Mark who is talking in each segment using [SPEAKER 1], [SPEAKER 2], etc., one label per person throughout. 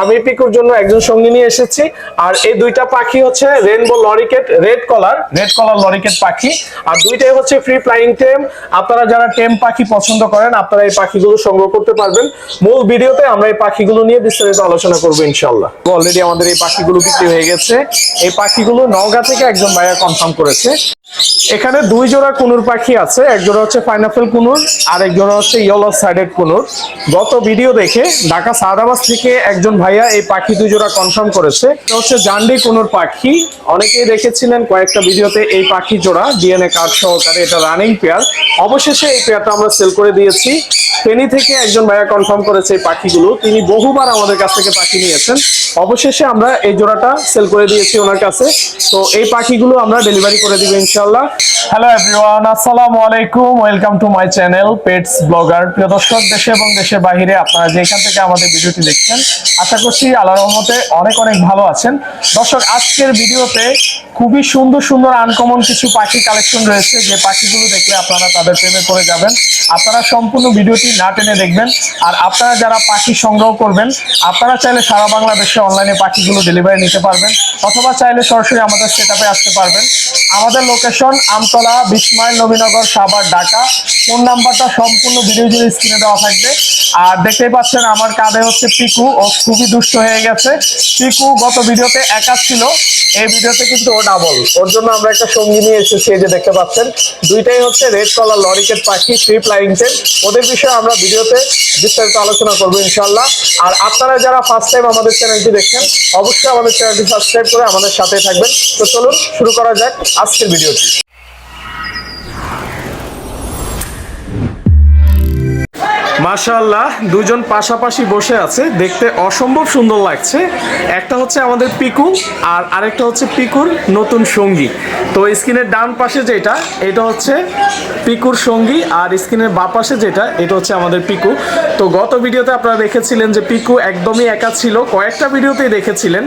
[SPEAKER 1] আমি পিকুর জন্য একজন সঙ্গী নিয়ে এসেছি। আর এই দুইটা পাখি হচ্ছে rainbow lorikeet red collar red collar lorikeet পাখি। আর দুইটাই হচ্ছে ফ্রি ফ্লাইং টেম আপনারা যারা টেম পাখি পছন্দ করেন আপনারা এই পাখিগুলো সংগ্রহ করতে পারবেন। মূল ভিডিওতে আমরা এই পাখিগুলো নিয়ে বিস্তারিত আলোচনা করব ইনশাল্লাহ অলরেডি আমাদের এই পাখিগুলো বিক্রি হয়ে গেছে। এই পাখিগুলো নওগাঁ থেকে একজন ভাইয়া কনফার্ম করেছে। এখানে দুই জোড়া কুনুর পাখি আছে। এক জোড়া হচ্ছে পাইনাপেল কুনুর আর এক জোড়া হচ্ছে ইয়েলো সাইডেড কুনুর। গত ভিডিও দেখে ঢাকা সাদাবাস থেকে একজন ভাইয়া, এই পাখি দুই জোড়া কনফার্ম করেছে। এটা হচ্ছে জান্ডি কুনুর পাখি। অনেকেই দেখেছিলেন কয়েকটা ভিডিওতে এই পাখি জোড়া, ডিএনএ কার্ড সহকারে এটা রানিং পেয়ার অবশেষে এই পেয়ারটা আমরা সেল করে দিয়েছি। ফেনী থেকে একজন ভাইয়া কনফার্ম করেছে এই পাখিগুলো। তিনি বহুবার আমাদের কাছ থেকে পাখি নিয়েছেন। অবশেষে আমরা এই জোড়াটা সেল করে দিয়েছি ওনার কাছে। তো এই পাখিগুলো আমরা ডেলিভারি করে দিব ইনশাল্লাহ হ্যালো এভরিওয়ান আসসালামু আলাইকুম। Welcome to my channel pets blogger প্রিয় দর্শক, দেশে এবং দেশের বাইরে আপনারা যেখান থেকে আমাদের ভিডিওটি দেখছেন, আশা করছি আল্লাহর রহমতে অনেক অনেক ভালো আছেন। দর্শক, আজকের ভিডিওতে খুবই সুন্দর সুন্দর আনকমন কিছু পাখি কালেকশন রয়েছে। যে পাখিগুলো দেখলে আপনারা তাদের প্রেমে পড়ে যাবেন। আপনারা সম্পূর্ণ ভিডিওটি না টেনে দেখবেন। আর আপনারা যারা পাখি সংগ্রহ করবেন, আপনারা চাইলে সারা বাংলাদেশে অনলাইনে পাখিগুলো ডেলিভারি নিতে পারবেন। অথবা চাইলে সরাসরি আমাদের সেটআপে আসতে পারবেন। আমাদের লোকেশন আমতলা বিসমাইল নবীনগর সাভার, ঢাকা। ফোন নাম্বারটা সম্পূর্ণ ভিডিও জুড়ে স্ক্রিনে দেওয়া থাকবে। আর দেখতেই পাচ্ছেন, আমার কাঁধে হচ্ছে পিকু, ও খুবই দুষ্ট হয়ে গেছে। পিকু গত ভিডিওতে একা ছিল, এই ভিডিওতে কিন্তু ও ডাবল ওর জন্য আমরা একটা সঙ্গী নিয়ে এসেছি, এই যে দেখতে পাচ্ছেন। দুইটাই হচ্ছে রেড কলার লরিকেট পাখি থ্রি ফ্লাইং টেন ওদের বিষয়ে আমরা ভিডিওতে বিস্তারিত আলোচনা করব ইনশাল্লাহ আর আপনারা যারা ফার্স্ট টাইম আমাদের চ্যানেলটি দেখছেন, অবশ্যই আমাদের চ্যানেলটি সাবস্ক্রাইব করে আমাদের সাথে থাকবেন। তো চলুন, শুরু করা যাক আজকের ভিডিওটি। মাশাআল্লাহ, দুজন পাশাপাশি বসে আছে, দেখতে অসম্ভব সুন্দর লাগছে। একটা হচ্ছে আমাদের পিকু, আর আরেকটা হচ্ছে পিকুর নতুন সঙ্গী। তো স্ক্রিনের ডান পাশে যেটা, এটা হচ্ছে পিকুর সঙ্গী, আর স্ক্রিনের বা পাশে যেটা, এটা হচ্ছে আমাদের পিকু। তো গত ভিডিওতে আপনারা দেখেছিলেন যে পিকু একদমই একা ছিল, কয়েকটা ভিডিওতেই দেখেছিলেন।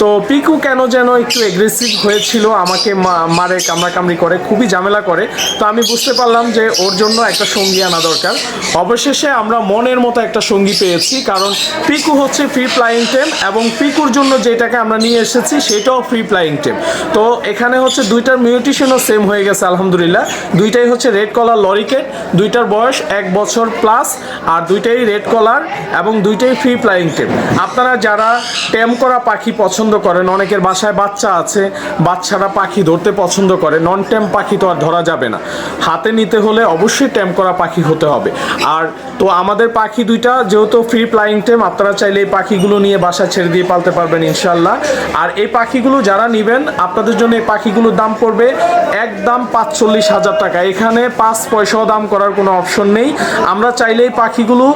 [SPEAKER 1] তো পিকু কেন যেন একটু এগ্রেসিভ হয়েছিল, আমাকে মারে, কামড়াকামড়ি করে, খুবই ঝামেলা করে। তো আমি বুঝতে পারলাম যে ওর জন্য একটা সঙ্গী আনা দরকার। অবশেষে আমরা মনের মতো একটা সঙ্গী পেয়েছি, কারণ পিকু হচ্ছে ফ্রি ফ্লাইং টেম এবং পিকুর জন্য যেটাকে আমরা নিয়ে এসেছি সেটাও ফ্রি ফ্লাইং টেম তো এখানে হচ্ছে দুইটার মিউটিশনও সেম হয়ে গেছে, আলহামদুলিল্লাহ। দুইটাই হচ্ছে রেড কলার লরিকেট দুইটার বয়স এক বছর প্লাস আর দুইটাই রেড কলার এবং দুইটাই ফ্রি ফ্লাইং টেম আপনারা যারা টেম করা পাখি পছন্দ করেন, অনেকের বাসায় বাচ্চা আছে, বাচ্চারা পাখি ধরতে পছন্দ করে নন টেম পাখি তো আর ধরা যাবে না। হাতে নিতে হলে অবশ্যই টেম করা পাখি হতে হবে। আর তো আমাদের পাখি দুইটা, যেহেতু ফ্রি ফ্লাইং টেম আপনারা চাইলে এই পাখিগুলো নিয়ে বাসা ছেড়ে দিয়ে পালতে পারবেন ইনশাল্লাহ আর এই পাখিগুলো যারা নেবেন, আপনাদের জন্য এই পাখিগুলোর দাম পড়বে একদম পাঁচচল্লিশ হাজার টাকা। এখানে পাঁচ পয়সাও দাম করার কোনো অপশন নেই। আমরা চাইলে এই পাখিগুলো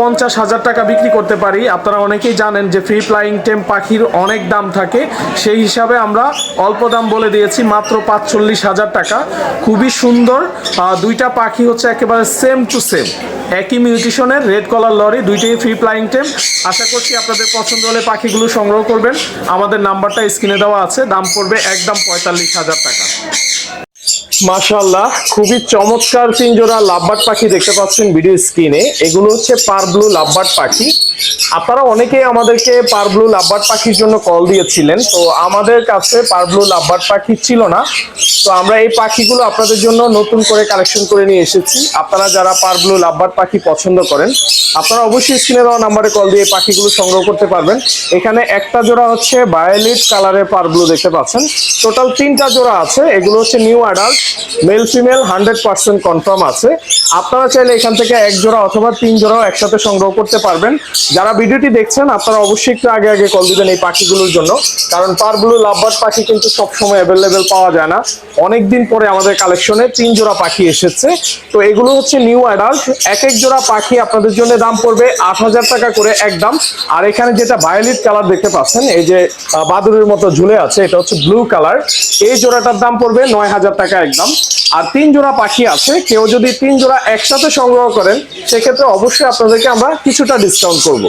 [SPEAKER 1] পঞ্চাশ হাজার টাকা বিক্রি করতে পারি। আপনারা অনেকেই জানেন যে ফ্রি ফ্লাইং টেম পাখির অনেক দাম থাকে। সেই হিসাবে আমরা অল্প দাম বলে দিয়েছি, মাত্র পাঁচচল্লিশ হাজার টাকা। খুবই সুন্দর। দুইটা পাখি হচ্ছে একেবারে সেম টু সেম একই মিউটিশনের রেড কলার লরি, দুইটাই ফ্রি ফ্লাইং টেম আশা করছি আপনাদের পছন্দ হলে পাখিগুলো সংগ্রহ করবেন। আমাদের নাম্বারটা স্ক্রিনে দেওয়া আছে, দাম পড়বে একদম পঁয়তাল্লিশ হাজার টাকা। মাশাল্লাহ খুবই চমৎকার তিন জোড়া লাভবার্ড পাখি দেখতে পাচ্ছেন ভিডিও স্ক্রিনে। এগুলো হচ্ছে পার ব্লু লাভবার্ড পাখি। আপনারা অনেকেই আমাদেরকে পার ব্লু লাভবার্ড পাখির জন্য কল দিয়েছিলেন, তো আমাদের কাছে পার ব্লু লাভবার্ড পাখি ছিল না। তো আমরা এই পাখিগুলো আপনাদের জন্য নতুন করে কালেকশন করে নিয়ে এসেছি। আপনারা যারা পার ব্লু লাভবার্ড পাখি পছন্দ করেন, আপনারা অবশ্যই স্ক্রিনে দেওয়া নাম্বারে কল দিয়ে পাখিগুলো সংগ্রহ করতে পারবেন। এখানে একটা জোড়া হচ্ছে বায়োলিট কালারের পার ব্লু দেখতে পাচ্ছেন। টোটাল তিনটা জোড়া আছে, এগুলো হচ্ছে new adult. Male female hundred percent confirm আছে। আপনারা চাইলে এখান থেকে এক জোড়া অথবা তিন জোড়াও একসাথে সংগ্রহ করতে পারবেন। যারা ভিডিওটি দেখছেন, আপনারা অবশ্যই একটু আগে আগে কল দিবেন এই পাখিগুলোর জন্য। কারণ পারগুলো লাভবার পাখি কিন্তু সবসময় অ্যাভেলেবেল পাওয়া যায় না। অনেকদিন পরে আমাদের কালেকশনে তিন জোড়া পাখি এসেছে। তো এগুলো হচ্ছে নিউ অ্যাডাল্ট এক এক জোড়া পাখি আপনাদের জন্য দাম পড়বে আট হাজার টাকা করে একদম। আর এখানে যেটা ভায়োলিট কালার দেখতে পাচ্ছেন, এই যে বাদুরের মতো ঝুলে আছে, এটা হচ্ছে ব্লু কালার এই জোড়াটার দাম পড়বে নয় হাজার টাকা একদম। আর তিন জোড়া পাখি আছে। কেউ যদি তিন জোড়া একসাথে সংগ্রহ করেন, সেক্ষেত্রে অবশ্যই আপনাদেরকে আমরা কিছুটা ডিসকাউন্ট করব।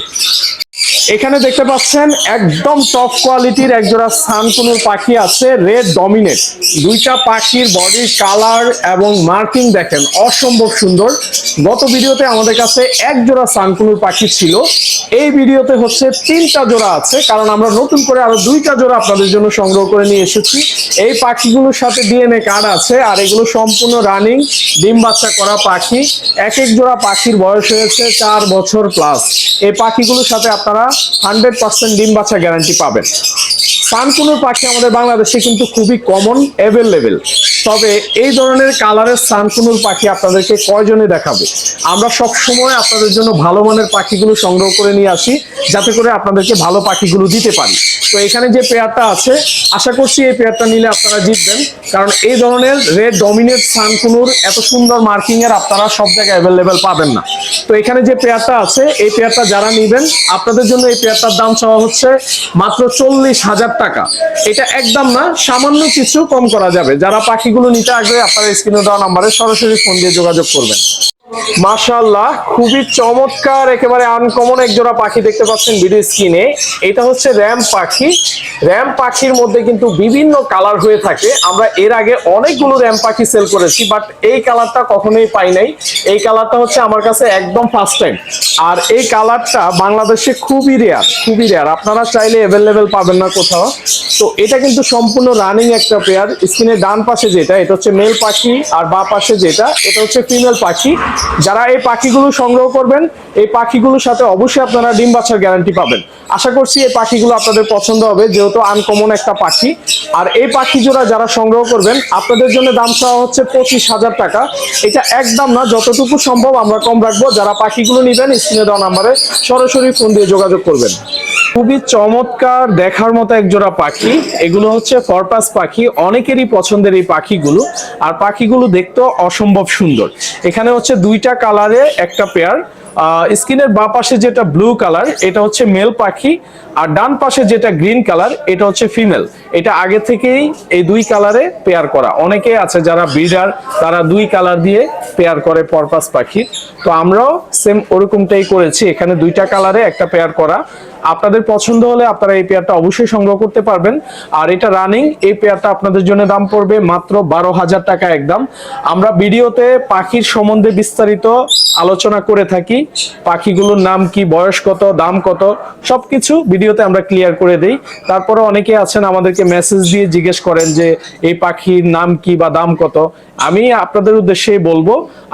[SPEAKER 1] এখানে দেখতে পাচ্ছেন একদম টপ কোয়ালিটির একজোড়া সানকুনুর পাখি আছে রেড ডমিনেট দুইটা পাখির বডির কালার এবং মার্কিং দেখেন অসম্ভব সুন্দর। গত ভিডিওতে আমাদের কাছে এক জোড়া সানকুনুর পাখি ছিল। এই ভিডিওতে হচ্ছে তিনটা জোড়া আছে, কারণ আমরা নতুন করে আরও দুইটা জোড়া আপনাদের জন্য সংগ্রহ করে নিয়ে এসেছি। এই পাখিগুলোর সাথে ডিএনএ কার্ড আছে, আর এগুলো সম্পূর্ণ রানিং ডিম বাচ্চা করা পাখি। এক এক জোড়া পাখির বয়স হয়েছে চার বছর প্লাস এই পাখিগুলোর সাথে আপনারা হান্ড্রেড পার্সেন্ট ডিম বাচ্চা গ্যারান্টি পাবেন। সানকুনুর পাখি আমাদের বাংলাদেশে কিন্তু খুবই কমন অ্যাভেলেবেল তবে এই ধরনের কালারের সানকুনুর পাখি আপনাদেরকে কয়জনে দেখাবে? আমরা সব সময় আপনাদের জন্য ভালো মানের পাখিগুলো সংগ্রহ করে নিয়ে আসি। যাতে করে আপনাদেরকে ভালো পাখিগুলো দিতে পারি। তো এখানে যে পেয়ারটা আছে, আশা করছি এই পেয়ারটা নিলে আপনারা জিতবেন। কারণ এই ধরনের রেড ডমিনেট সানকুনুর এত সুন্দর মার্কিং এর আপনারা সব জায়গায় অ্যাভেলেবেল পাবেন না। তো এখানে যে পেয়ারটা আছে, এই পেয়ারটা যারা নিবেন, আপনাদের জন্য এই পেয়ারটার দাম চাওয়া হচ্ছে মাত্র চল্লিশ হাজার টাকা। এটা একদম না, সামান্য কিছু কম করা যাবে। যারা পাখিগুলো নিতে আগ্রহী, আপনারা স্ক্রিনে দেওয়া নাম্বারে সরাসরি ফোন দিয়ে যোগাযোগ করবেন। মাশাল্লাহ খুবই চমৎকার, একেবারে আনকমন এক জোড়া পাখি দেখতে পাচ্ছেন ভিডিও স্ক্রিনে এটা হচ্ছে র্যাম পাখি। র্যাম পাখির মধ্যে কিন্তু বিভিন্ন কালার হয়ে থাকে। আমরা এর আগে অনেকগুলো র্যাম পাখি সেল করেছি বাট এই কালারটা কখনোই পাই নাই। এই কালারটা হচ্ছে আমার কাছে একদম ফার্স্ট টাইম আর এই কালারটা বাংলাদেশে খুবই রেয়ার খুবই রেয়ার আপনারা চাইলে অ্যাভেলেবেল পাবেন না কোথাও। তো এটা কিন্তু সম্পূর্ণ রানিং একটা পেয়ার স্ক্রিনের ডান পাশে যেটা, এটা হচ্ছে মেল পাখি, আর বা পাশে যেটা, এটা হচ্ছে ফিমেল পাখি। যারা এই পাখিগুলো সংগ্রহ করবেন, এই পাখিগুলোর সাথে অবশ্যই আপনারা ডিম বাচ্চার গ্যারান্টি পাবেন। আশা করছি এই পাখিগুলো আপনাদের পছন্দ হবে, যেহেতু আনকমন একটা পাখি। আর এই পাখি জোড়া যারা সংগ্রহ করবেন, আপনাদের জন্য দাম চাওয়া হচ্ছে পঁচিশ হাজার টাকা। এটা একদম না, যতটুকু সম্ভব আমরা কম রাখব। যারা পাখিগুলো নেবেন, স্ক্রিনে দেওয়া নাম্বারে সরাসরি ফোন দিয়ে যোগাযোগ করবেন। খুবই চমৎকার দেখার মতো এক জোড়া পাখি। এগুলো হচ্ছে ফরপাস পাখি। অনেকেরই পছন্দের এই পাখিগুলো। আর পাখিগুলো দেখতেও অসম্ভব সুন্দর। এখানে হচ্ছে দুইটা কালারে একটা পেয়ার। স্কিনের বা পাশে যেটা ব্লু কালার, এটা হচ্ছে মেল পাখি, আর ডান পাশে যেটা গ্রিন কালার, এটা হচ্ছে ফিমেল। এটা আগে থেকেই এই দুই কালারে পেয়ার করা। অনেকে আছে যারা ব্রিডার, তারা দুই কালার দিয়ে পেয়ার করে পরপাস পাখি। তো আমরাও সেম ওরকমটাই করেছি। এখানে দুইটা কালারে একটা পেয়ার করা। আপনাদের পছন্দ হলে আপনারা এই পেয়ারটা অবশ্যই সংগ্রহ করতে পারবেন। আর এটা রানিং এই পেয়ারটা আপনাদের জন্য দাম পড়বে মাত্র বারো হাজার টাকা একদম। আমরা ভিডিওতে পাখির সম্বন্ধে বিস্তারিত আলোচনা করে থাকি, পাখিগুলোর নাম কি, বয়স কত, দাম কত, সবকিছু ভিডিওতে আমরা ক্লিয়ার করে দেই। তারপরে অনেকে আছেন আমাদেরকে মেসেজ দিয়ে জিজ্ঞেস করেন যে, এই পাখির নাম কি বা দাম কত? আমি আপনাদের উদ্দেশ্যে বলব,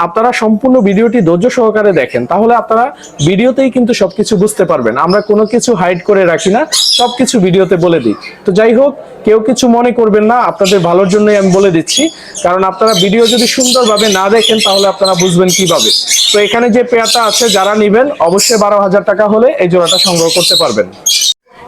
[SPEAKER 1] আপনারা সম্পূর্ণ ভিডিওটি ধৈর্য সহকারে দেখেন, তাহলে আপনারা ভিডিওতেই কিন্তু সবকিছু বুঝতে পারবেন। আমরা কোনো কিছু হাইড করে রাখি না সব কিছু ভিডিওতে বলে দিই। তো যাই হোক, কেউ কিছু মনে করবেন না, আপনাদের ভালোর জন্যই আমি বলে দিচ্ছি। কারণ আপনারা ভিডিও যদি সুন্দরভাবে না দেখেন, তাহলে আপনারা বুঝবেন কীভাবে। তো এখানে যে পেয়ারটা আছে, যারা নেবেন, অবশ্যই বারো হাজার টাকা হলে এই জোড়াটা সংগ্রহ করতে পারবেন।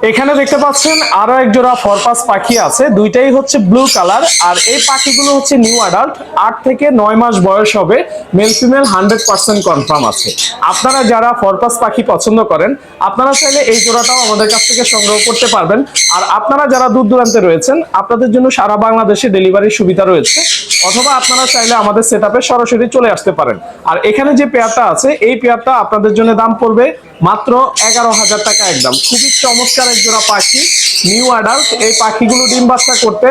[SPEAKER 1] এখানে দেখতে পাচ্ছেন আরও এক জোড়া ফরপাস পাখি আছে। দুইটাই হচ্ছে ব্লু কালার আর এই পাখিগুলো হচ্ছে নিউ অ্যাডাল্ট আট থেকে নয় মাস বয়স হবে। Male female hundred percent confirm আছে। আপনারা যারা ফরপাস পাখি পছন্দ করেন, আপনারা চাইলে এই জোড়াটাও আমাদের কাছ থেকে সংগ্রহ করতে পারবেন। আর আপনারা যারা দূর দূরান্তে রয়েছেন, আপনাদের জন্য সারা বাংলাদেশে ডেলিভারির সুবিধা রয়েছে। অথবা আপনারা চাইলে আমাদের সেট সরাসরি চলে আসতে পারেন। আর এখানে যে পেয়ারটা আছে, এই পেয়ারটা আপনাদের জন্য দাম পড়বে মাত্র এগারো হাজার টাকা একদম। খুবই চমৎকার এক জোড়া পাখি নিউ অ্যাডাল্ট এই পাখিগুলো ডিম বাচ্চা করতে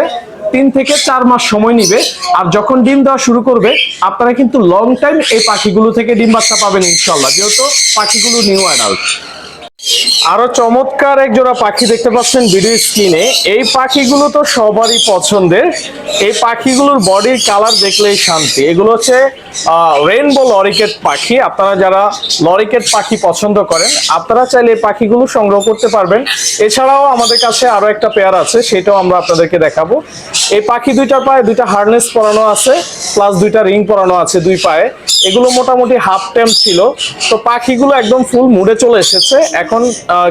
[SPEAKER 1] তিন থেকে চার মাস সময় নিবে। আর যখন ডিম দেওয়া শুরু করবে, আপনারা কিন্তু লং টাইম এই পাখিগুলো থেকে ডিম বাচ্চা পাবেন ইনশাল্লাহ, যেহেতু পাখিগুলো নিউ অ্যাডাল্ট আরও চমৎকার এক জোড়া পাখি দেখতে পাচ্ছেন ভিডিও স্ক্রিনে। এই পাখিগুলো তো সবারই পছন্দের। এই পাখিগুলোর বডির কালার দেখলেই শান্তি। এগুলো হচ্ছে রেইনবো লরিকেট পাখি। আপনারা যারা লরিকেট পাখি পছন্দ করেন, আপনারা চাইলে এই পাখিগুলো সংগ্রহ করতে পারবেন। এছাড়াও আমাদের কাছে আরও একটা পেয়ার আছে, সেটাও আমরা আপনাদেরকে দেখাবো। এই পাখি দুইটার পায়ে দুইটা হার্নেস পরানো আছে প্লাস দুইটা রিং পরানো আছে দুই পায়ে। এগুলো মোটামুটি হাফ টেম ছিল। তো পাখিগুলো একদম ফুল মুড়ে চলে এসেছে। এখন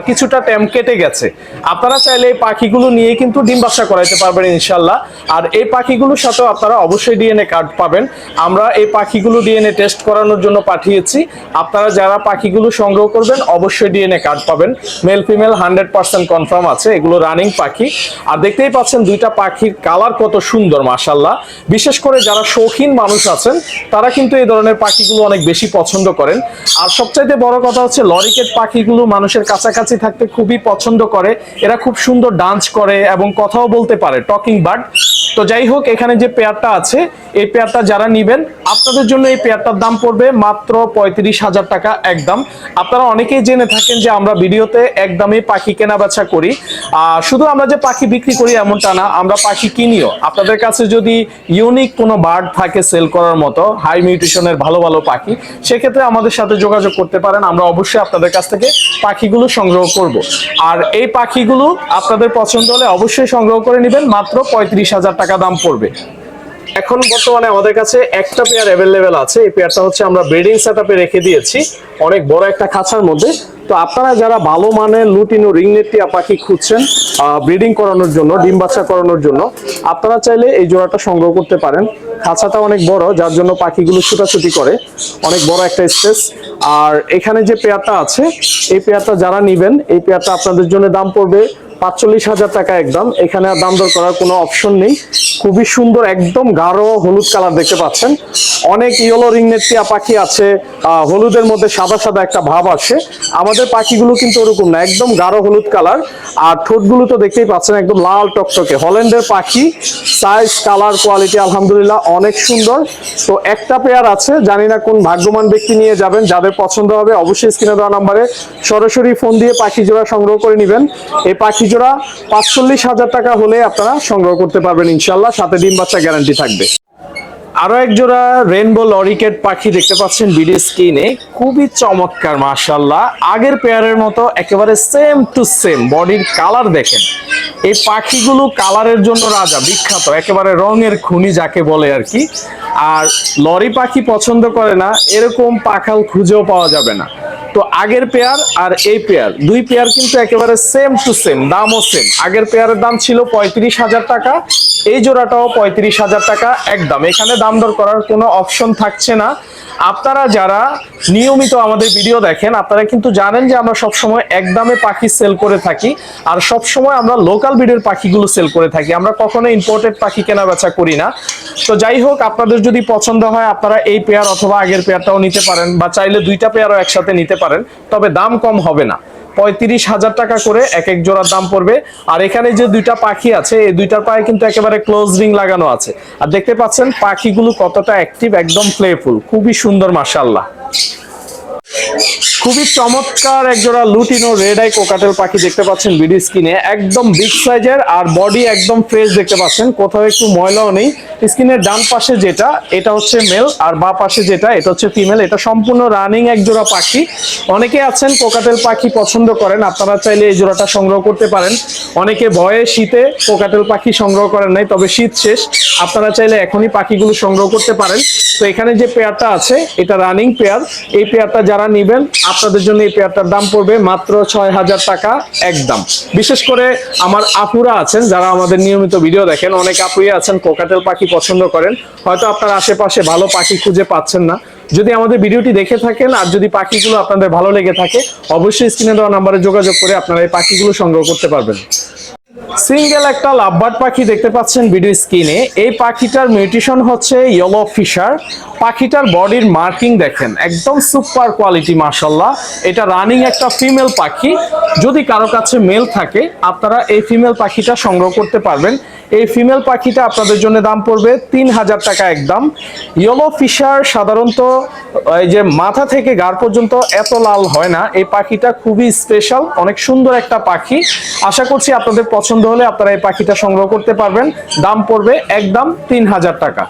[SPEAKER 1] কিছুটা টেম কেটে গেছে। আপনারা চাইলে এই পাখিগুলো নিয়ে কিন্তু ডিম বাসা করাইতে পারবেন ইনশাল্লাহ। আর এই পাখিগুলোর সাথেও আপনারা অবশ্যই ডিএনএ কার্ড পাবেন। আমরা এই পাখিগুলো ডিএনএ টেস্ট করানোর জন্য পাঠিয়েছি। আপনারা যারা পাখিগুলো সংগ্রহ করবেন, অবশ্যই ডিএনএ কার্ড পাবেন। Male female hundred percent confirm আছে। এগুলো রানিং পাখি। আর দেখতেই পাচ্ছেন, দুইটা পাখির কালার কত সুন্দর মাসাল্লাহ বিশেষ করে যারা শৌখিন মানুষ আছেন, তারা কিন্তু এই ধরনের পাখিগুলো অনেক বেশি পছন্দ করেন। আর সবচাইতে বড় কথা হচ্ছে, লরিকেট পাখিগুলো মানুষের কাছাকাছি কাছাকাছি থাকতে খুবই পছন্দ করে। এরা খুব সুন্দর ডান্স করে এবং কথাও বলতে পারে। টকিং বার্ড তো যাই হোক, এখানে যে পেয়ারটা আছে, এই পেয়ারটা যারা নিবেন, আপনাদের জন্য এই পেয়ারটার দাম পড়বে মাত্র পঁয়ত্রিশ হাজার টাকা একদম। আপনারা অনেকেই জেনে থাকেন যে আমরা ভিডিওতে একদমই পাখি কেনা বেচা করি। শুধু আমরা যে পাখি বিক্রি করি এমনটা না, আমরা পাখি কিনিও। আপনাদের কাছে যদি ইউনিক কোনো বার্ড থাকে সেল করার মতো হাই মিউটেশনের ভালো ভালো পাখি, সেক্ষেত্রে আমাদের সাথে যোগাযোগ করতে পারেন। আমরা অবশ্যই আপনাদের কাছ থেকে পাখিগুলো সংগ্রহ করব। আর এই পাখিগুলো আপনাদের পছন্দ হলে অবশ্যই সংগ্রহ করে নেবেন, মাত্র পঁয়ত্রিশ হাজার টাকা দাম পড়বে। এখন বর্তমানে আমাদের কাছে একটা পেয়ার অ্যাভেলেবেল আছে। এই পেয়ারটা হচ্ছে আমরা ব্রিডিং সেটআপে রেখে দিয়েছি। অনেক বড় একটা খাঁচার মধ্যে। তো আপনারা যারা ভালো মানের লুটিনো রিংনেট টিয়া পাখি খুঁজছেন ব্রিডিং করানোর জন্য, ডিম বাচ্চা করানোর জন্য, আপনারা চাইলে এই জোড়াটা সংগ্রহ করতে পারেন। খাঁচাটা অনেক বড়, যার জন্য পাখিগুলো ছুটাছুটি করে। অনেক বড় একটা স্পেস আর এখানে যে পেয়ারটা আছে, এই পেয়ারটা যারা নিবেন, এই পেয়ারটা আপনাদের জন্য দাম পড়বে পাঁচচল্লিশ হাজার টাকা একদম। এখানে আর দাম দর করার কোনো অপশন নেই। খুবই সুন্দর, একদম গাঢ় হলুদ কালার দেখতে পাচ্ছেন। অনেক ইয়েলো রিংনেট পাখি আছে। হলুদের মধ্যে সাদা সাদা একটা ভাব আসে। আমাদের পাখিগুলো কিন্তু ওরকম না, একদম গাঢ় হলুদ কালার আর ঠোঁটগুলো তো দেখতেই পাচ্ছেন, একদম লাল টকটকে। হল্যান্ডের পাখি সাইজ কালার কোয়ালিটি আলহামদুলিল্লাহ অনেক সুন্দর। তো একটা পেয়ার আছে, জানি না কোন ভাগ্যবান ব্যক্তি নিয়ে যাবেন, যাদের পছন্দ হবে, অবশ্যই স্ক্রিনে দেওয়া নাম্বারে সরাসরি ফোন দিয়ে পাখি জোড়া সংগ্রহ করে নেবেন। এই পাখি জোড়া পাঁচচল্লিশ হাজার টাকা হলে আপনারা সংগ্রহ করতে পারবেন ইনশাল্লাহ সাথে ডিম বাচ্চা গ্যারান্টি থাকবে। আরও এক জোড়া রেনবো লরিকেট পাখি দেখতে পাচ্ছেন ভিডিও স্ক্রিনে খুবই চমৎকার মাশাল্লাহ আগের পেয়ারের মতো একেবারে সেম টু সেম বডির কালার দেখেন। এই পাখিগুলো কালারের জন্য রাজা, বিখ্যাত, একেবারে রঙের খুনি যাকে বলে আর কি। আর লরি পাখি পছন্দ করে না, এরকম পাখাল খুঁজেও পাওয়া যাবে না। তো আগের পেয়ার আর এই পেয়ার। দুই পেয়ার কিন্তু একেবারে সেম টু সেম দামও সেম আগের পেয়ারের দাম ছিল পঁয়ত্রিশ হাজার টাকা, এই জোড়াটাও পঁয়ত্রিশ হাজার টাকা একদম। এখানে দাম দর করার কোনো অপশন থাকছে না। আপনারা যারা নিয়মিত আমাদের ভিডিও দেখেন, আপনারা কিন্তু জানেন যে আমরা সবসময় একদমে পাখি সেল করে থাকি, আর সবসময় আমরা লোকাল ব্রিডের পাখিগুলো সেল করে থাকি। আমরা কখনো ইম্পোর্টেড পাখি কেনা বেচা করি না। তো যাই হোক, আপনাদের যদি পছন্দ হয়, আপনারা এই পেয়ার অথবা আগের পেয়ারটাও নিতে পারেন, বা চাইলে দুইটা পেয়ারও একসাথে নিতে পারেন, তবে দাম কম হবে না। পঁয়ত্রিশ হাজার টাকা করে এক এক জোড়ার দাম পড়বে। আর এখানে যে দুইটা পাখি আছে, এই দুইটার পায়ে কিন্তু একেবারে ক্লোজ রিং লাগানো আছে। আর দেখতে পাচ্ছেন, পাখিগুলো কতটা অ্যাক্টিভ একদম প্লেফুল খুবই সুন্দর মাশাল্লাহ খুবই চমৎকার এক জোড়া লুটিনো রেড আই কোকাটেল পাখি দেখতে পাচ্ছেন বিডি স্কিনে একদম বিগ সাইজের আর বডি একদম ফ্রেশ দেখতে পাচ্ছেন। কোথাও একটু ময়লাও নেই। স্কিনের ডান পাশে যেটা, এটা হচ্ছে মেল আর বা পাশে যেটা, এটা হচ্ছে ফিমেল এটা সম্পূর্ণ রানিং এক জোড়া পাখি। অনেকে আছেন কোকাটেল পাখি পছন্দ করেন। আপনারা চাইলে এই জোড়াটা সংগ্রহ করতে পারেন। অনেকে ভয়ে শীতে কোকাটেল পাখি সংগ্রহ করেন নাই, তবে শীত শেষ। আপনারা চাইলে এখনই পাখিগুলো সংগ্রহ করতে পারেন। তো এখানে যে পেয়ারটা আছে, এটা রানিং পেয়ার এই পেয়ারটা যারা নিবেন আপনাদের জন্য এই পেয়ারটার দাম পড়বে মাত্র ছয় হাজার টাকা একদম। বিশেষ করে আমার আপুরা আছেন, যারা আমাদের নিয়মিত ভিডিও দেখেন, অনেক আপুই আছেন, কোকাটেল পাখি পছন্দ করেন। হয়তো আপনার আশেপাশে ভালো পাখি খুঁজে পাচ্ছেন না। যদি আমাদের ভিডিওটি দেখে থাকেন আর যদি পাখিগুলো আপনাদের ভালো লেগে থাকে, অবশ্যই স্ক্রিনে দেওয়া নাম্বারে যোগাযোগ করে আপনারা এই পাখিগুলো সংগ্রহ করতে পারবেন। সিঙ্গেল একটা লাভবার্ড পাখি দেখতে পাচ্ছেন ভিডিও স্ক্রিনে এই পাখিটার মিউটেশন হচ্ছে ইয়েলো ফিশার পাখিটার বডির মার্কিং দেখেন, একদম সুপার কোয়ালিটি মার্শাল্লাহ এটা রানিং একটা ফিমেল পাখি। যদি কারও কাছে মেল থাকে, আপনারা এই ফিমেল পাখিটা সংগ্রহ করতে পারবেন। এই ফিমেল পাখিটা আপনাদের জন্য দাম পড়বে তিন হাজার টাকা একদম। ইয়েলো ফিশার সাধারণত, এই যে মাথা থেকে গার পর্যন্ত এত লাল হয় না। এই পাখিটা খুবই স্পেশাল অনেক সুন্দর একটা পাখি। আশা করছি আপনাদের পছন্দ হলে আপনারা এই পাখিটা সংগ্রহ করতে পারবেন। দাম পড়বে একদম তিন হাজার টাকা।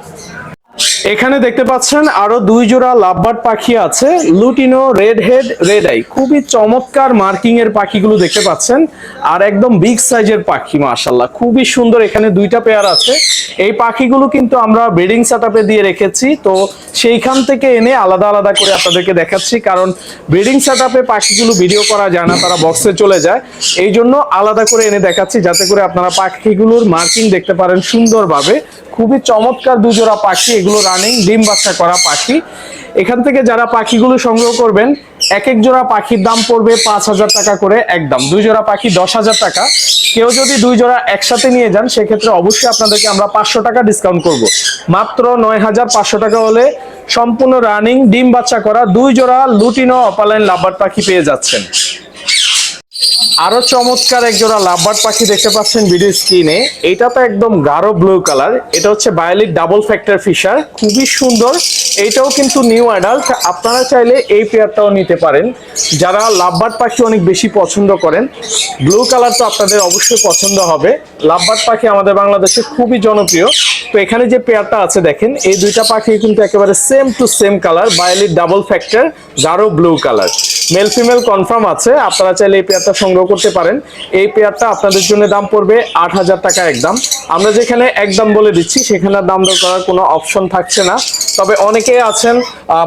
[SPEAKER 1] এখানে দেখতে পাচ্ছেন আরও দুই জোড়া লাভবার্ড পাখি আছে, lutino red head red eye খুবই চমৎকার মার্কিং এর পাখিগুলো দেখতে পাচ্ছেন, আর একদম বিগ সাইজের পাখি মাশাল্লাহ খুবই সুন্দর এখানে দুইটা পেয়ার আছে। এই পাখিগুলো কিন্তু আমরা ব্রিডিং সেটআপে দিয়ে রেখেছি, তো সেইখান থেকে এনে আলাদা আলাদা করে আপনাদেরকে দেখাচ্ছি, কারণ ব্রিডিং সেটআপে পাখিগুলো ভিডিও করা যায় না, তারা বক্সে চলে যায়। এই জন্য আলাদা করে এনে দেখাচ্ছি, যাতে করে আপনারা পাখিগুলোর মার্কিং দেখতে পারেন সুন্দরভাবে। খুবই চমৎকার দুজোড়া পাখি এগুলো রানিং ডিম বাচ্চা করা পাখি। এখান থেকে যারা পাখিগুলো সংগ্রহ করবেন, এক এক জোড়া পাখির দাম পড়বে পাঁচ হাজার টাকা করে একদম। দুই জোড়া পাখি দশ হাজার টাকা। কেউ যদি দুই জোড়া একসাথে নিয়ে যান, সেক্ষেত্রে অবশ্যই আপনাদেরকে আমরা পাঁচশো টাকা ডিসকাউন্ট করব। মাত্র নয় হাজার পাঁচশো টাকা হলে সম্পূর্ণ রানিং ডিম বাচ্চা করা দুই জোড়া লুটিনো অপালাইন লাভার পাখি পেয়ে যাচ্ছেন। আরও চমৎকার এক জোড়া লাভবার্ড পাখি দেখতে পাচ্ছেন ভিডিও স্ক্রিনে। এটা তো একদম গাঢ় ব্লু কালার এটা হচ্ছে বায়োলিক ডাবল ফ্যাক্টর ফিশার খুবই সুন্দর। এইটাও কিন্তু নিউ অ্যাডাল্ট আপনারা চাইলে এই পেয়ারটাও নিতে পারেন। যারা লাভবার্ড পাখি অনেক বেশি পছন্দ করেন ব্লু কালার তো আপনাদের অবশ্যই পছন্দ হবে। লাভবার্ড পাখি আমাদের বাংলাদেশে খুবই জনপ্রিয়। তো এখানে যে পেয়ারটা আছে দেখেন, এই দুইটা পাখি কিন্তু একেবারে সেম টু সেম কালার বায়োলিক ডাবল ফ্যাক্টর গাঢ় blue colour male female confirm আছে। আপনারা চাইলে এই পেয়ারটা সংগ্রহ করতে পারেন। এই পেয়ারটা আপনাদের জন্য দাম পড়বে আট হাজার টাকা একদম। আমরা যেখানে একদম বলে দিচ্ছি, সেখানে দাম দর করার কোনো অপশন থাকছে না। তবে অনেকেই আছেন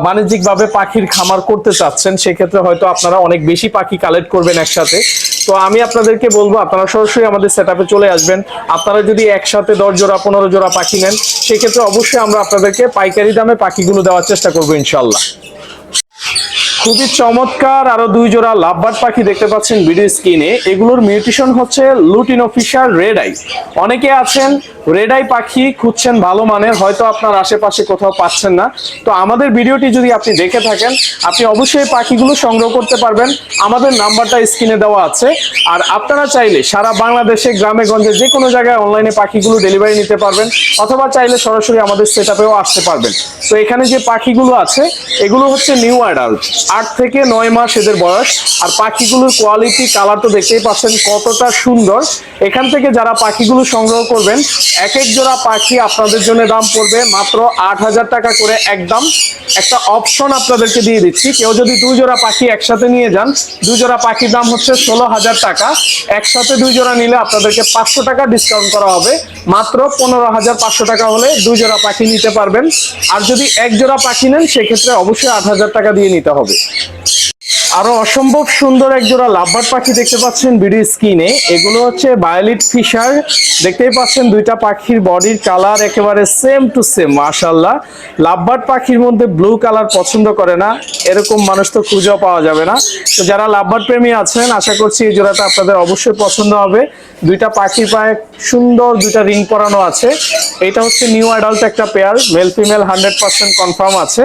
[SPEAKER 1] বাণিজ্যিকভাবে পাখির খামার করতে চাচ্ছেন, সেক্ষেত্রে হয়তো আপনারা অনেক বেশি পাখি কালেক্ট করবেন একসাথে। তো আমি আপনাদেরকে বলব, আপনারা সরাসরি আমাদের সেট চলে আসবেন। আপনারা যদি একসাথে দশ জোড়া, পনেরো জোড়া পাখি নেন, সেক্ষেত্রে অবশ্যই আমরা আপনাদেরকে পাইকারি দামে পাখিগুলো দেওয়ার চেষ্টা করব ইনশাল্লাহ খুবই চমৎকার, আরও দুই জোড়া লাভবার্ড পাখি দেখতে পাচ্ছেন ভিডিও স্ক্রিনে। এগুলোর মিউটেশন হচ্ছে লুটিন অফিসার রেড আই অনেকে আছেন রেড আই পাখি খুঁজছেন ভালো মানের, হয়তো আপনার আশেপাশে কোথাও পাচ্ছেন না। তো আমাদের ভিডিওটি যদি আপনি দেখে থাকেন, আপনি অবশ্যই পাখিগুলো সংগ্রহ করতে পারবেন। আমাদের নাম্বারটা স্ক্রিনে দেওয়া আছে। আর আপনারা চাইলে সারা বাংলাদেশে, গ্রামে, গঞ্জে যে কোনো জায়গায় অনলাইনে পাখিগুলো ডেলিভারি নিতে পারবেন, অথবা চাইলে সরাসরি আমাদের সেট আসতে পারবেন। তো এখানে যে পাখিগুলো আছে, এগুলো হচ্ছে নিউ অ্যাডাল্ট আট থেকে নয় মাস এদের বয়স। আর পাখিগুলোর কোয়ালিটি কালার তো দেখতেই পাচ্ছেন কতটা সুন্দর। এখান থেকে যারা পাখিগুলো সংগ্রহ করবেন এক এক জোড়া পাখি আপনাদের জন্য দাম পড়বে মাত্র আট হাজার টাকা করে একদম। একটা অপশন আপনাদেরকে দিয়ে দিচ্ছি, কেউ যদি দুই জোড়া পাখি একসাথে নিয়ে যান, দুই জোড়া পাখির দাম হচ্ছে ষোলো হাজার টাকা। একসাথে দুই জোড়া নিলে আপনাদেরকে পাঁচশো টাকা ডিসকাউন্ট করা হবে। মাত্র পনেরো হাজার পাঁচশো টাকা হলে দুই জোড়া পাখি নিতে পারবেন। আর যদি এক জোড়া পাখি নেন, সেক্ষেত্রে অবশ্যই আট হাজার টাকা দিয়ে নিতে হবে। আরও অসম্ভব সুন্দর এক জোড়া লাভবার্ড পাখি দেখতে পাচ্ছেন ভিডিও স্ক্রিনে এগুলো হচ্ছে বায়োলিট ফিশার। দেখতেই পাচ্ছেন দুইটা পাখির বডির কালার একেবারে সেম টু সেম মাশাল্লাহ লাভবার পাখির মধ্যে ব্লু কালার পছন্দ করে না, এরকম মানুষ তো খুঁজেও পাওয়া যাবে না। তো যারা লাভবার প্রেমী আছেন, আশা করছি এই জোড়াটা আপনাদের অবশ্যই পছন্দ হবে। দুইটা পাখির পায়ে সুন্দর দুইটা রিং পরানো আছে। এটা হচ্ছে নিউ অ্যাডাল্ট একটা pair, male female hundred percent confirm আছে।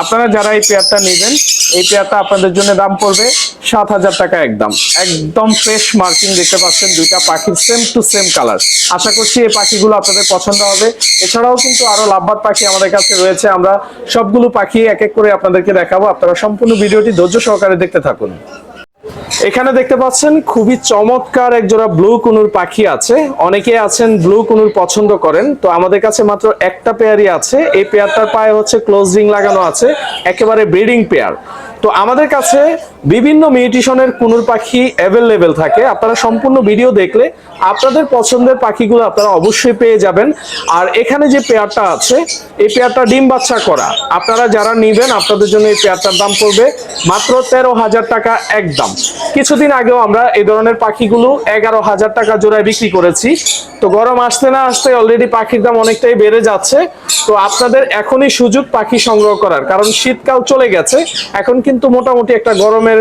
[SPEAKER 1] আপনারা যারা এই পেয়ারটা নেবেন এই পেয়ারটা আপনাদের জন্য দাম পড়বে সাত হাজার টাকা একদম। একদম ফ্রেশ মার্কিং দেখতে পাচ্ছেন, দুইটা পাখির সেম টু সেম কালার আশা করছি এই পাখিগুলো আপনাদের পছন্দ হবে। এছাড়াও কিন্তু আরও লাভবার পাখি আমাদের কাছে রয়েছে। আমরা সবগুলো পাখি এক এক করে আপনাদেরকে দেখাবো। আপনারা সম্পূর্ণ ভিডিওটি ধৈর্য সহকারে দেখতে থাকুন। এখানে দেখতে পাচ্ছেন খুবই চমৎকার এক জোড়া ব্লু কুনুর পাখি আছে। অনেকে আছেন ব্লু কুনুর পছন্দ করেন। তো আমাদের কাছে মাত্র একটা পেয়ারই আছে। এই পেয়ারটার পায়ে হচ্ছে ক্লোজ রিং লাগানো আছে, একেবারে ব্রিডিং পেয়ার। তো আমাদের কাছে বিভিন্ন মিউটিশনের কুনুর পাখি অ্যাভেলেবেল থাকে। আপনারা সম্পূর্ণ ভিডিও দেখলে আপনাদের পছন্দের পাখিগুলো আপনারা অবশ্যই পেয়ে যাবেন। আর এখানে যে পেয়ারটা আছে, এই পেয়ারটা ডিম বাচ্চা করা। আপনারা যারা নিবেন, আপনাদের জন্য এই পেয়ারটার দাম পড়বে মাত্র তেরো হাজার টাকা একদম। কিছুদিন আগেও আমরা এই ধরনের পাখিগুলো এগারো হাজার টাকা জোড়ায় বিক্রি করেছি। তো গরম আসতে না আসতে অলরেডি পাখির দাম অনেকটাই বেড়ে যাচ্ছে। তো আপনাদের এখনই সুযোগ পাখি সংগ্রহ করার। কারণ শীতকাল চলে গেছে, এখন কিন্তু মোটামুটি একটা গরমের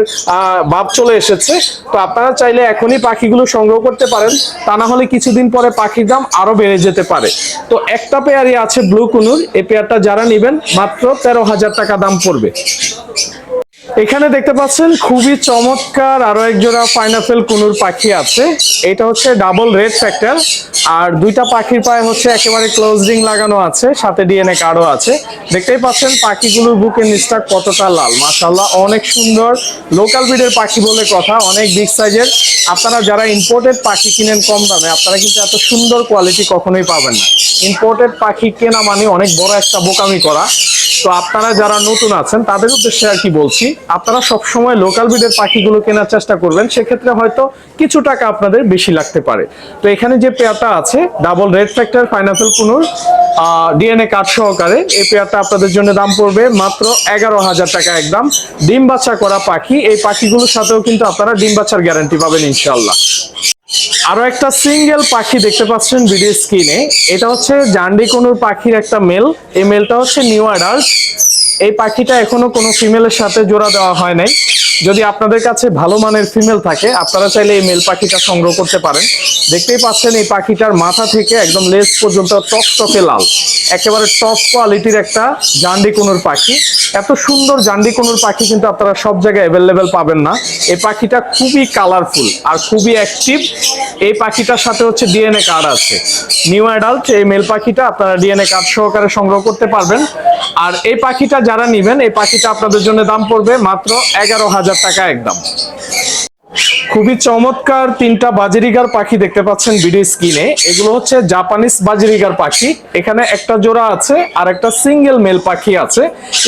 [SPEAKER 1] ভাব চলে এসেছে। তো আপনারা চাইলে এখনই পাখিগুলো সংগ্রহ করতে পারেন। তা না হলে কিছুদিন পরে পাখির দাম আরও বেড়ে যেতে পারে। তো একটা পেয়ারই আছে ব্লু কুনুর। এই পেয়ারটা যারা নেবেন, মাত্র তেরো হাজার টাকা দাম পড়বে। এখানে দেখতে পাচ্ছেন, খুবই চমৎকার আরও এক জোড়া পাইনাপেল কুনুর পাখি আছে। এটা হচ্ছে ডাবল রেড ফ্যাক্টর। আর দুইটা পাখির পায়ে হচ্ছে একেবারে ক্লোজ লাগানো আছে, সাথে ডিএনএ কার্ডও আছে। দেখতেই পাচ্ছেন, পাখিগুলোর বুকের নিচটা কতটা লাল। মাশাল্লাহ অনেক সুন্দর লোকাল ব্রিডের পাখি বলে কথা, অনেক বিগ সাইজের। আপনারা যারা ইম্পোর্টেড পাখি কিনেন কম দামে, আপনারা কিন্তু এত সুন্দর কোয়ালিটি কখনোই পাবেন না। ইম্পোর্টেড পাখি কেনা মানে অনেক বড় একটা বোকামি করা। তো আপনারা যারা নতুন আছেন, তাদের উদ্দেশ্যে আর কি বলছি আপনারা সবসময় লোকাল ব্রিডের পাখিগুলো কেনার চেষ্টা করবেন, সেক্ষেত্রে হয়তো কিছু টাকা আপনাদের বেশি লাগতে পারে। তো এখানে যে পেয়ারটা আছে double red factor pineapple conure DNA card সহকারে, এই পেয়ারটা আপনাদের জন্য দাম পড়বে মাত্র এগারো হাজার টাকা একদম। ডিম বাচ্চা করা পাখি, এই পাখিগুলোর সাথেও কিন্তু আপনারা ডিম বাচ্চার গ্যারান্টি পাবেন ইনশাল্লাহ আরও একটা সিঙ্গেল পাখি দেখতে পাচ্ছেন ভিডিও স্ক্রিনে এটা হচ্ছে জান্ডি কোনুর পাখির একটা মেল এই মেলটা হচ্ছে নিউ অ্যাডাল্ট এই পাখিটা এখনও কোনো ফিমেলের সাথে জোড়া দেওয়া হয় নাই। যদি আপনাদের কাছে ভালো মানের ফিমেল থাকে, আপনারা চাইলে এই মেল পাখিটা সংগ্রহ করতে পারেন। দেখতেই পাচ্ছেন এই পাখিটার মাথা থেকে একদম লেস পর্যন্ত টকটকে লাল। একেবারে টপ কোয়ালিটির একটা জান্ডি কোনোর পাখি। এত সুন্দর জান্ডি কোনোর পাখি কিন্তু আপনারা সব জায়গায় অ্যাভেলেবেল পাবেন না। এই পাখিটা খুবই কালারফুল আর খুবই অ্যাক্টিভ এই পাখিটার সাথে হচ্ছে ডিএনএ কার্ড আছে। নিউ অ্যাডাল্ট এই মেল পাখিটা আপনারা ডিএনএ কার্ড সহকারে সংগ্রহ করতে পারবেন। আর এই পাখিটা যারা নিবেন, এই পাখিটা আপনাদের জন্য দাম পড়বে মাত্র এগারো হাজার টাকা একদম। খুবই চমৎকার তিনটা বাজিরিগার পাখি দেখতে পাচ্ছেন ভিডিও স্ক্রিনে। এগুলো হচ্ছে জাপানিজ বাজিরিগার পাখি। এখানে একটা জোড়া আছে, আর একটা সিঙ্গেল মেল পাখি আছে।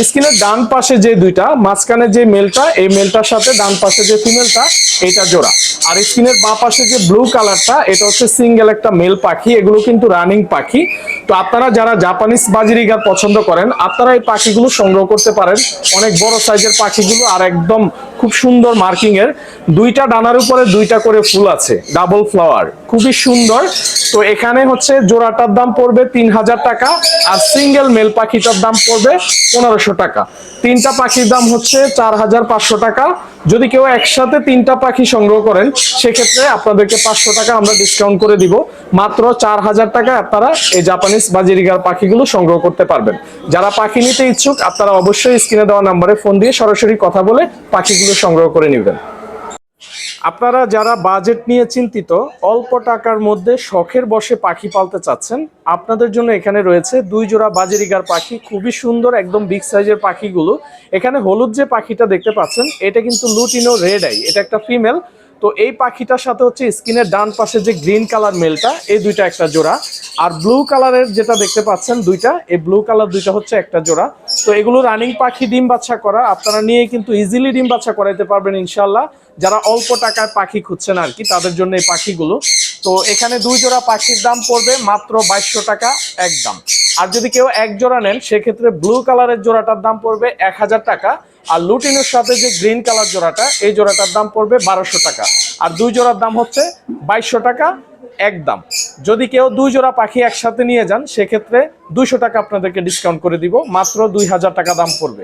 [SPEAKER 1] স্ক্রিনের ডান পাশে যে দুইটা, মাঝখানে যে মেলটা, এই মেলটার সাথে ডান পাশে যে ফিমেলটা এটা জোড়া। আর স্ক্রিনের বাঁ পাশে যে ব্লু কালারটা, এটা হচ্ছে সিঙ্গেল একটা মেল পাখি। এগুলো কিন্তু রানিং পাখি। তো আপনারা যারা জাপানিজ বাজিরিগার পছন্দ করেন, আপনারা এই পাখিগুলো সংগ্রহ করতে পারেন। অনেক বড় সাইজের পাখিগুলো, আর একদম খুব সুন্দর মার্কিং এর দুইটা ডানার উপরে দুইটা করে ফুল আছে ডাবল ফ্লাওয়ার খুবই সুন্দর। তো এখানে হচ্ছে জোড়াটার দাম পড়বে তিন হাজার টাকা আর সিঙ্গেল মেল পাখিটার দাম পড়বে পনেরোশো টাকা। তিনটা পাখির দাম হচ্ছে চার হাজার পাঁচশো টাকা। যদি কেউ একসাথে তিনটা পাখি সংগ্রহ করেন, সেক্ষেত্রে আপনাদেরকে পাঁচশো টাকা আমরা ডিসকাউন্ট করে দিব। মাত্র চার হাজার টাকায় আপনারা এই জাপানিজ বাজিরিগার পাখিগুলো সংগ্রহ করতে পারবেন। যারা পাখি নিতে ইচ্ছুক, আপনারা অবশ্যই স্ক্রিনে দেওয়া নাম্বারে ফোন দিয়ে সরাসরি কথা বলে পাখিগুলো সংগ্রহ করে নেবেন। আপনারা যারা বাজেট নিয়ে চিন্তিত, অল্প টাকার মধ্যে শখের বসে পাখি পালতে চাচ্ছেন, আপনাদের জন্য এখানে রয়েছে দুই জোড়া বাজেরিগার পাখি, খুবই সুন্দর একদম বিগ সাইজের পাখিগুলো। এখানে হলুদ যে পাখিটা দেখতে পাচ্ছেন, এটা কিন্তু লুটিনো রেড আই এটা একটা ফিমেল তো এই পাখিটার সাথে হচ্ছে স্কিনের ডান পাশে যে গ্রিন কালার মেলটা, এই দুইটা একটা জোড়া। আর ব্লু কালারের যেটা দেখতে পাচ্ছেন দুইটা, এই ব্লু কালার দুইটা হচ্ছে একটা জোড়া। তো এগুলো রানিং পাখি ডিম বাচ্চা করা, আপনারা নিয়ে কিন্তু ইজিলি ডিম বাচ্চা করাইতে পারবেন ইনশাল্লাহ যারা অল্প টাকায় পাখি খুঁজছেন আর কি, তাদের জন্য এই পাখিগুলো। তো এখানে দুই জোড়া পাখির দাম পড়বে মাত্র বাইশশো টাকা একদম। আর যদি কেউ এক জোড়া নেন, সেক্ষেত্রে ব্লু কালারের জোড়াটার দাম পড়বে এক হাজার টাকা। আর লুটিনের সাথে যে গ্রিন কালার জোড়াটা, এই জোড়াটার দাম পড়বে বারোশো টাকা। আর দুই জোড়ার দাম হচ্ছে বাইশশো টাকা একদম যদি কেউ দুই জোড়া পাখি একসাথে নিয়ে যান, সেক্ষেত্রে দুইশো টাকা আপনাদেরকে ডিসকাউন্ট করে দিব। মাত্র দুই হাজার টাকা দাম পড়বে।